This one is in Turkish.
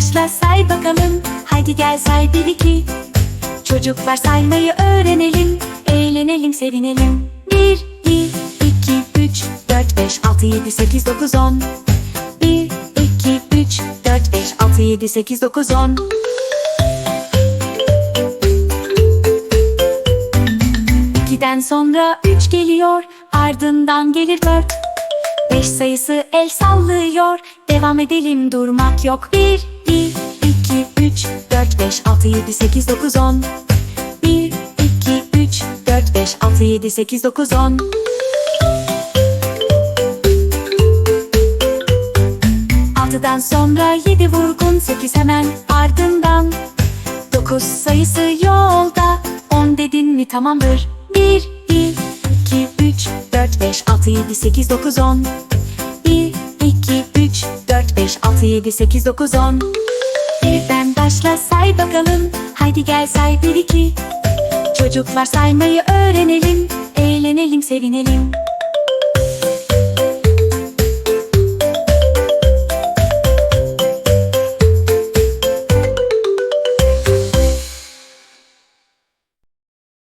başla say bakalım. Haydi gel say bir iki. Çocuklar saymayı öğrenelim. Eğlenelim sevinelim. Bir, bir, iki, üç, dört, beş, altı, yedi, sekiz, dokuz, on. Bir, iki, üç, dört, beş, altı, yedi, sekiz, dokuz, on. İkiden sonra üç geliyor. Ardından gelir dört. Beş sayısı el sallıyor. Devam edelim durmak yok. Bir, bir, iki, üç, dört, beş, altı, yedi, sekiz, dokuz, on. Bir, iki, üç, dört, beş, altı, yedi, sekiz, dokuz, on. Altıdan sonra yedi vurgun sekiz hemen ardından. Dokuz sayısı yolda On dedin mi tamamdır. Bir, bir, iki, üç, dört, beş, altı, yedi, sekiz, dokuz, on. Bir, iki, üç, dört, beş, altı, yedi, sekiz, dokuz, on. Birden başla say bakalım. Haydi gel say bir iki. Çocuklar saymayı öğrenelim. Eğlenelim sevinelim